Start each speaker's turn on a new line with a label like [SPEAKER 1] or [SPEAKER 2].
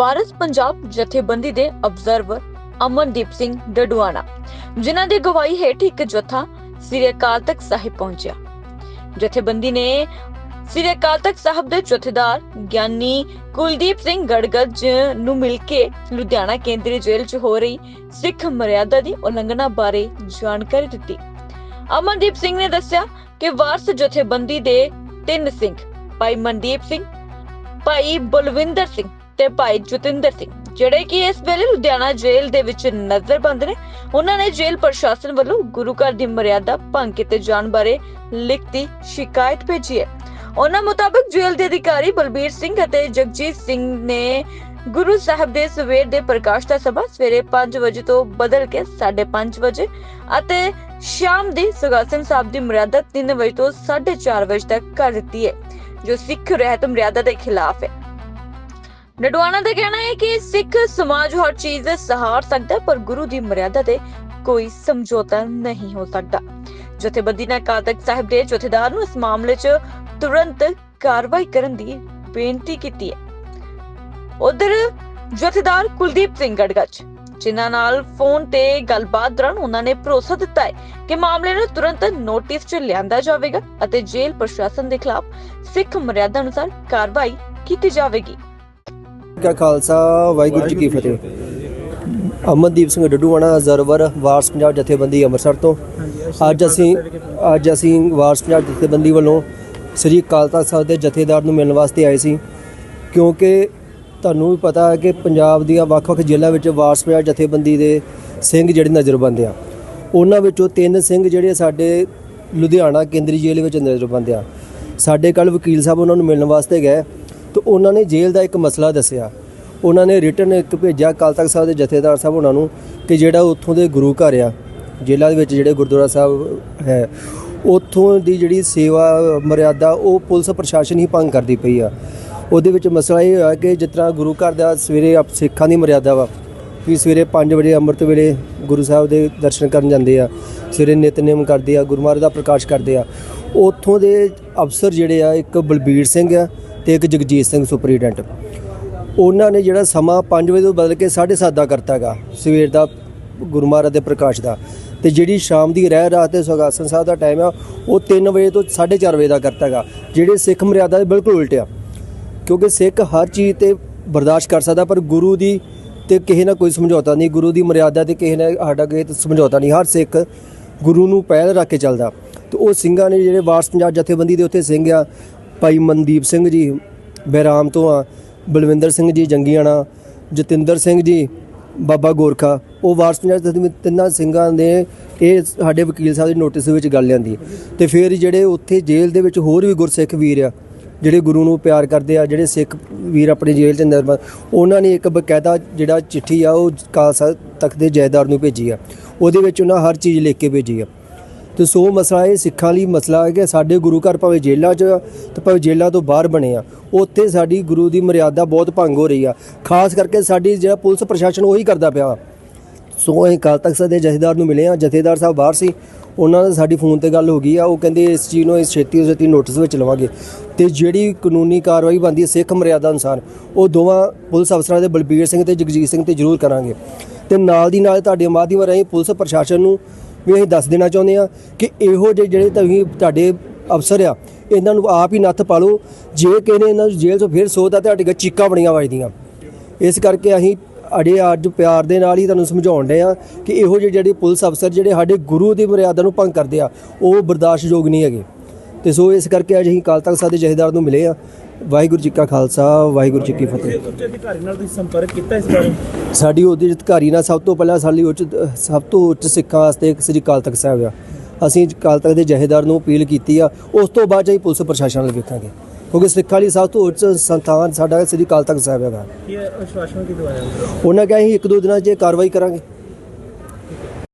[SPEAKER 1] ਵਾਰਿਸ ਪੰਜਾਬ ਜਥੇਬੰਦੀ ਦੇ ਅਬਜ਼ਰਵਰ ਅਮਨਦੀਪ ਸਿੰਘ ਡਡਵਾਣਾ ਜਿਨ੍ਹਾਂ ਦੀ ਗਵਾਹੀ ਹੇਠ ਇੱਕ ਜਥਾ ਸ੍ਰੀ ਅਕਾਲ ਤਖਤ ਸਾਹਿਬ ਪਹੁੰਚਿਆ। ਜਥੇਬੰਦੀ ਨੇ ਸ੍ਰੀ ਅਕਾਲ ਤਖਤ ਸਾਹਿਬ ਦੇ ਜਥੇਦਾਰ ਗਿਆਨੀ ਕੁਲਦੀਪ ਸਿੰਘ ਗੜਗੜ ਨੂੰ ਮਿਲ ਕੇ ਲੁਧਿਆਣਾ ਕੇਂਦਰੀ ਜੇਲ੍ਹ 'ਚ ਹੋ ਰਹੀ ਸਿੱਖ ਮਰਿਆਦਾ ਦੀ ਉਲੰਘਣਾ ਬਾਰੇ ਜਾਣਕਾਰੀ ਦਿੱਤੀ। ਅਮਨਦੀਪ ਸਿੰਘ ਨੇ ਦੱਸਿਆ ਕਿ ਵਾਰਸ ਜਥੇਬੰਦੀ ਦੇ ਤਿੰਨ ਸਿੰਘ, ਭਾਈ ਮਨਦੀਪ ਸਿੰਘ, ਭਾਈ ਬਲਵਿੰਦਰ ਸਿੰਘ ਤੇ ਭਾਈ ਜਤਿੰਦਰ ਸਿੰਘ, ਜਿਹੜੇ ਕਿ ਇਸ ਵੇਲੇ ਲੁਧਿਆਣਾ ਜੇਲ੍ਹ ਦੇ ਵਿੱਚ ਨਜ਼ਰਬੰਦ ਨੇ, ਉਹਨਾਂ ਨੇ ਜੇਲ੍ਹ ਪ੍ਰਸ਼ਾਸਨ ਵੱਲੋਂ ਗੁਰੂ ਘਰ ਦੀ ਮਰਿਆਦਾ ਭੰਗ ਕੀਤੇ ਜਾਣ ਬਾਰੇ ਲਿਖਤੀ ਸ਼ਿਕਾਇਤ ਭੇਜੀ ਹੈ। ਉਹਨਾਂ ਮੁਤਾਬਕ ਜੇਲ੍ਹ ਦੇ ਅਧਿਕਾਰੀ ਬਲਬੀਰ ਸਿੰਘ ਅਤੇ ਜਗਜੀਤ ਸਿੰਘ ਨੇ ਗੁਰੂ ਸਾਹਿਬ ਦੇ ਸਵੇਰ ਦੇ ਪ੍ਰਕਾਸ਼ ਦਾ ਸਭਾ ਸਵੇਰੇ 5 ਵਜੇ ਤੋਂ ਬਦਲ ਕੇ 5:30 ਵਜੇ ਅਤੇ ਸ਼ਾਮ ਦੀ ਸੁਖਾਸਨ ਸਾਹਿਬ ਦੀ ਮਰਿਆਦਾ 3 ਵਜੇ ਤੋਂ 4:30 ਵਜੇ ਤੱਕ ਕਰ ਦਿੱਤੀ ਹੈ, ਜੋ ਸਿੱਖ ਰਹਿਤ ਮਰਿਆਦਾ ਦੇ ਖਿਲਾਫ ਹੈ। ਨਡਵਾਣਾ ਦਾ ਕਹਿਣਾ ਹੈ ਕਿ ਸਿੱਖ ਸਮਾਜ ਹਰ ਚੀਜ਼ ਸਹਾਰ ਸਕਦਾ ਹੈ, ਪਰ ਗੁਰੂ ਦੀ ਮਰਿਆਦਾ ਤੇ ਕੋਈ ਸਮਝੌਤਾ ਨਹੀਂ ਹੋ ਸਕਦਾ। ਜਥੇਬੰਦੀ ਨੇ ਅਕਾਲ ਸਾਹਿਬ ਦੇ ਜਥੇਦਾਰ ਨੂੰ ਇਸ ਮਾਮਲੇ 'ਚ ਤੁਰੰਤ ਕਾਰਵਾਈ ਕਰਨ ਦੀ ਬੇਨਤੀ ਕੀਤੀ ਹੈ। ਉਧਰ ਜਥੇਦਾਰ ਕੁਲਦੀਪ ਸਿੰਘ ਗੜਗੱਜ ਜਿਨ੍ਹਾਂ ਨਾਲ ਫੋਨ ਤੇ ਗੱਲਬਾਤ ਦੌਰਾਨ ਉਹਨਾਂ ਨੇ ਭਰੋਸਾ ਦਿੱਤਾ ਹੈ ਕਿ ਮਾਮਲੇ ਨੂੰ ਤੁਰੰਤ ਨੋਟਿਸ 'ਚ ਲਿਆਂਦਾ ਜਾਵੇਗਾ ਅਤੇ ਜੇਲ੍ਹ ਪ੍ਰਸ਼ਾਸਨ ਦੇ ਖਿਲਾਫ ਸਿੱਖ ਮਰਿਆਦਾ ਅਨੁਸਾਰ ਕਾਰਵਾਈ ਕੀਤੀ ਜਾਵੇਗੀ।
[SPEAKER 2] ਕਾ ਖਾਲਸਾ ਵਾਹਿਗੁਰੂ ਜੀ ਕੀ ਫਤਿਹ। ਅਮਨਦੀਪ ਸਿੰਘ ਡੱਡੂਵਾਣਾ ਜ਼ਰਵਰ ਵਾਰਸ ਪੰਜਾਬ ਜਥੇਬੰਦੀ ਅੰਮ੍ਰਿਤਸਰ ਤੋਂ। ਅੱਜ ਅਸੀਂ ਅੱਜ ਅਸੀਂ ਵਾਰਸ ਪੰਜਾਬ ਜਥੇਬੰਦੀ ਵੱਲੋਂ ਸ੍ਰੀ ਅਕਾਲ ਤਖਤ ਸਾਹਿਬ ਦੇ ਜਥੇਦਾਰ ਨੂੰ ਮਿਲਣ ਵਾਸਤੇ ਆਏ ਸੀ। ਕਿਉਂਕਿ ਤੁਹਾਨੂੰ ਵੀ ਪਤਾ ਹੈ ਕਿ ਪੰਜਾਬ ਦੀਆਂ ਵੱਖ-ਵੱਖ ਜ਼ਿਲ੍ਹਿਆਂ ਵਿੱਚ ਵਾਰਸ ਪੰਜਾਬ ਜਥੇਬੰਦੀ ਦੇ ਸਿੰਘ ਜਿਹੜੇ ਨਜ਼ਰਬੰਦ ਆ। ਉਹਨਾਂ ਵਿੱਚੋਂ ਤਿੰਨ ਸਿੰਘ ਜਿਹੜੇ ਸਾਡੇ ਲੁਧਿਆਣਾ ਕੇਂਦਰੀ ਜੇਲ੍ਹ ਵਿੱਚ ਨਜ਼ਰਬੰਦ ਆ। ਸਾਡੇ ਕੱਲ ਵਕੀਲ ਸਾਹਿਬ ਉਹਨਾਂ ਨੂੰ ਮਿਲਣ ਵਾਸਤੇ ਗਏ। ਤੇ ਉਹਨਾਂ ਨੇ ਜੇਲ੍ਹ ਦਾ ਇੱਕ ਮਸਲਾ ਦੱਸਿਆ। ਉਹਨਾਂ ਨੇ ਰਿਟਰਨ ਇੱਕ ਭੇਜਿਆ ਅਕਾਲ ਤਖਤ ਸਾਹਿਬ ਦੇ ਜਥੇਦਾਰ ਸਾਹਿਬ ਉਹਨਾਂ ਨੂੰ ਕਿ ਜਿਹੜਾ ਉੱਥੋਂ ਦੇ ਗੁਰੂ ਘਰ ਆ, ਜੇਲ੍ਹਾਂ ਦੇ ਵਿੱਚ ਜਿਹੜੇ ਗੁਰਦੁਆਰਾ ਸਾਹਿਬ ਹੈ, ਉੱਥੋਂ ਦੀ ਜਿਹੜੀ ਸੇਵਾ ਮਰਿਆਦਾ ਉਹ ਪੁਲਿਸ ਪ੍ਰਸ਼ਾਸਨ ਹੀ ਭੰਗ ਕਰਦੀ ਪਈ ਆ। ਉਹਦੇ ਵਿੱਚ ਮਸਲਾ ਇਹ ਹੋਇਆ ਕਿ ਜਿਸ ਤਰ੍ਹਾਂ ਗੁਰੂ ਘਰ ਦਾ ਸਵੇਰੇ ਆਪ ਸਿੱਖਾਂ ਦੀ ਮਰਿਆਦਾ ਵਾ ਕਿ ਸਵੇਰੇ 5 ਵਜੇ ਅੰਮ੍ਰਿਤ ਵੇਲੇ ਗੁਰੂ ਸਾਹਿਬ ਦੇ ਦਰਸ਼ਨ ਕਰਨ ਜਾਂਦੇ ਆ, ਸਵੇਰੇ ਨਿਤਨੇਮ ਕਰਦੇ ਆ, ਗੁਰੂ ਦਾ ਪ੍ਰਕਾਸ਼ ਕਰਦੇ ਆ। ਉੱਥੋਂ ਦੇ ਅਫਸਰ ਜਿਹੜੇ ਆ, ਇੱਕ ਬਲਬੀਰ ਸਿੰਘ ਆ ਤੇ ਇੱਕ ਜਗਜੀਤ ਸਿੰਘ ਸੁਪਰੀਡੈਂਟ। ਉਹਨਾਂ ਨੇ ਜਿਹੜਾ ਸਮਾਂ 5 ਵਜੇ ਤੋਂ ਬਦਲ ਕੇ 7:30 ਦਾ ਕਰਤਾਗਾ ਸਵੇਰ ਦਾ, ਗੁਰੂ ਮਹਾਰਾਜ ਦੇ ਪ੍ਰਕਾਸ਼ ਦਾ। ਤੇ ਜਿਹੜੀ ਸ਼ਾਮ ਦੀ ਰਹਿ ਰਾਤ ਤੇ ਸੁਖਾਸਨ ਸਾਹਿਬ ਦਾ ਟਾਈਮ ਆ, ਉਹ 3 ਵਜੇ ਤੋਂ 4:30 ਵਜੇ ਦਾ ਕਰਤਾਗਾ ਜਿਹੜੇ ਸਿੱਖ ਮਰਿਆਦਾ ਦੇ ਬਿਲਕੁਲ ਉਲਟ ਆ। ਕਿਉਂਕਿ ਸਿੱਖ ਹਰ ਚੀਜ਼ ਤੇ ਬਰਦਾਸ਼ਤ ਕਰ ਸਕਦਾ, ਪਰ ਗੁਰੂ ਦੀ ਤੇ ਕਿਸੇ ਨਾਲ ਕੋਈ ਸਮਝੌਤਾ ਨਹੀਂ, ਗੁਰੂ ਦੀ ਮਰਿਆਦਾ ਤੇ ਕਿਸੇ ਨਾਲ ਸਾਡਾ ਕੋਈ ਸਮਝੌਤਾ ਨਹੀਂ, ਹਰ ਸਿੱਖ ਗੁਰੂ ਨੂੰ ਪਹਿਲ ਰੱਖ ਕੇ ਚੱਲਦਾ। ਤੇ ਉਹ ਸਿੰਘਾਂ ਨੇ ਜਿਹੜੇ ਵਾਰਸ ਪੰਜਾਬ ਜਥੇਬੰਦੀ ਦੇ ਉੱਤੇ ਸਿੰਘ ਆ ਭਾਈ ਮਨਦੀਪ ਸਿੰਘ ਜੀ ਬਹਿਰਾਮ ਤੋਂ ਆ, ਬਲਵਿੰਦਰ ਸਿੰਘ ਜੀ ਜੰਗੀਆਣਾ, ਜਤਿੰਦਰ ਸਿੰਘ ਜੀ ਬਾਬਾ ਗੋਰਖਾ, ਉਹ ਵਾਰਸ ਪੰਜਾਬ ਜਥੇਬੰਦੀ ਤਿੰਨਾਂ ਸਿੰਘਾਂ ਨੇ ਇਹ ਸਾਡੇ ਵਕੀਲ ਸਾਹਿਬ ਦੇ ਨੋਟਿਸ ਵਿੱਚ ਗੱਲ ਲਿਆਂਦੀ। ਤੇ ਫਿਰ ਜਿਹੜੇ ਉੱਥੇ ਜੇਲ੍ਹ ਦੇ ਵਿੱਚ ਹੋਰ ਵੀ ਗੁਰਸਿੱਖ ਵੀਰ ਆ, ਜਿਹੜੇ ਗੁਰੂ ਨੂੰ ਪਿਆਰ ਕਰਦੇ ਆ, ਜਿਹੜੇ ਸਿੱਖ ਵੀਰ ਆਪਣੀ ਜੇਲ੍ਹ 'ਚ ਨਿਰਮਲ, ਉਹਨਾਂ ਨੇ ਇੱਕ ਬਕਾਇਦਾ ਜਿਹੜਾ ਚਿੱਠੀ ਆ, ਉਹ ਖਾਲਸਾ ਤਖਤ ਦੇ ਜੈਦਾਰ ਨੂੰ ਭੇਜੀ ਆ। ਉਹਦੇ ਵਿੱਚ ਉਹਨਾਂ ਹਰ ਚੀਜ਼ ਲਿਖ ਕੇ ਭੇਜੀ ਆ। ਤੇ ਸੋ ਮਸਲਾ ਇਹ ਸਿੱਖਾਂ ਲਈ ਮਸਲਾ ਹੈ ਕਿ ਸਾਡੇ ਗੁਰੂ ਘਰ ਭਾਵੇਂ ਜੇਲ੍ਹਾਂ 'ਚ ਆ ਤੇ ਭਾਵੇਂ ਜੇਲ੍ਹਾਂ ਤੋਂ ਬਾਹਰ ਬਣੇ ਆ, ਉੱਥੇ ਸਾਡੀ ਗੁਰੂ ਦੀ ਮਰਿਆਦਾ ਬਹੁਤ ਭੰਗ ਹੋ ਰਹੀ ਆ। ਖਾਸ ਕਰਕੇ ਸਾਡੀ ਜਿਹੜਾ ਪੁਲਿਸ ਪ੍ਰਸ਼ਾਸਨ ਉਹੀ ਕਰਦਾ ਪਿਆ। ਵਾ। ਸੋ ਅਸੀਂ ਕੱਲ੍ਹ ਤਖ਼ਤ ਦੇ ਜਥੇਦਾਰ ਨੂੰ ਮਿਲੇ ਆ, ਜਥੇਦਾਰ ਸਾਹਿਬ ਬਾਹਰ ਸੀ। ਉਹਨਾਂ ਨਾਲ ਸਾਡੀ ਫੋਨ ਤੇ ਗੱਲ ਹੋ ਗਈ ਆ, ਉਹ ਕਹਿੰਦੇ ਇਸ ਚੀਜ਼ ਨੂੰ ਇਸ ਛੇਤੀ ਛੇਤੀ ਨੋਟਿਸ ਵਿੱਚ ਲਵਾਂਗੇ। ਤੇ ਜਿਹੜੀ ਕਾਨੂੰਨੀ ਕਾਰਵਾਈ ਬਣਦੀ ਹੈ ਸਿੱਖ ਮਰਿਆਦਾ ਅਨੁਸਾਰ, ਉਹ ਦੋਵਾਂ ਪੁਲਿਸ ਅਫਸਰਾਂ ਦੇ ਬਲਬੀਰ ਸਿੰਘ ਤੇ ਜਗਜੀਤ ਸਿੰਘ ਤੇ ਜ਼ਰੂਰ ਕਰਾਂਗੇ। ਤੇ ਨਾਲ ਦੀ ਨਾਲ ਤੁਹਾਡੇ ਮਾਧਿਅਮ ਰਾਹੀਂ ਪੁਲਿਸ ਪ੍ਰਸ਼ਾਸਨ ਨੂੰ ਵੀ ਅਸੀਂ ਦੱਸ ਦੇਣਾ ਚਾਹੁੰਦੇ ਆ ਕਿ ਇਹੋ ਜਿਹੇ ਜਿਹੜੇ ਤੁਸੀਂ ਤੁਹਾਡੇ ਅਫਸਰ ਆ, ਇਹਨਾਂ ਨੂੰ ਆਪ ਹੀ ਨੱਥ ਪਾ ਲਓ। ਜੇ ਕਿਸੇ ਨੇ ਇਹਨਾਂ ਨੂੰ ਜੇਲ੍ਹ ਤੋਂ ਫਿਰ ਸੋਧਦਾ ਤੁਹਾਡੇ ਕੋਲ ਚੀਕਾਂ ਬੜੀਆਂ ਵੱਜਦੀਆਂ। ਇਸ ਕਰਕੇ ਅਸੀਂ ਅੜੇ ਅੱਜ ਪਿਆਰ ਦੇ ਨਾਲ ਹੀ ਤੁਹਾਨੂੰ ਸਮਝਾਉਣ ਡਏ ਆ ਕਿ ਇਹੋ ਜਿਹੇ ਜਿਹੜੇ ਪੁਲਿਸ ਅਫਸਰ ਜਿਹੜੇ ਸਾਡੇ ਗੁਰੂ ਦੀ ਮਰਿਆਦਾ ਨੂੰ ਭੰਗ ਕਰਦੇ ਆ, ਉਹ ਬਰਦਾਸ਼ਤਯੋਗ ਨਹੀਂ ਹੈਗੇ। ਤੇ ਸੋ ਇਸ ਕਰਕੇ ਅੱਜ ਅਸੀਂ ਕਾਲ ਤਖਤ ਸਾਹਿਬ ਦੇ ਜਥੇਦਾਰ ਨੂੰ ਮਿਲੇ ਆ ਵਾਹਿਗੁਰੂ ਜੀ ਕਾ ਖਾਲਸਾ ਵਾਹਿਗੁਰੂ ਜੀ ਕੀ ਫਤਿਹ।
[SPEAKER 3] ਉੱਚ ਅਧਿਕਾਰੀ ਨਾਲ ਤੁਸੀਂ ਸੰਪਰਕ ਕੀਤਾ ਇਸ ਬਾਰੇ?
[SPEAKER 2] ਸਾਡੀ ਉਹਦੇ ਅਧਿਕਾਰੀ ਨਾਲ ਸਭ ਤੋਂ ਪਹਿਲਾਂ ਸਾਡੀ ਉੱਚ ਸਭ ਤੋਂ ਉੱਚ ਸਿੱਖਾਂ ਵਾਸਤੇ ਸ੍ਰੀ ਕਾਲ ਤਖਤ ਸਾਹਿਬ ਆ। ਅਸੀਂ ਕਾਲ ਤਖਤ ਦੇ ਜਥੇਦਾਰ ਨੂੰ ਅਪੀਲ ਕੀਤੀ ਆ ਉਸ ਤੋਂ ਬਾਅਦ ਅਸੀਂ ਪੁਲਿਸ ਪ੍ਰਸ਼ਾਸਨ ਨਾਲ ਵੇਖਾਂਗੇ। ਕਿਉਂਕਿ ਸਿੱਖਾਂ ਲਈ ਸਭ ਤੋਂ ਉੱਚ ਸੰਸਥਾਨ ਸਾਡਾ ਸ੍ਰੀ ਕਾਲ ਤਖਤ ਸਾਹਿਬ ਹੈਗਾ।
[SPEAKER 3] ਕੀ ਆਸ਼ਵਾਸਨ ਕੀ ਦਵਾਇਆ
[SPEAKER 2] ਉਹਨਾਂ ਕਿਹਾ ਇੱਕ ਦੋ ਦਿਨਾਂ 'ਚ ਇਹ ਕਾਰਵਾਈ ਕਰਾਂਗੇ।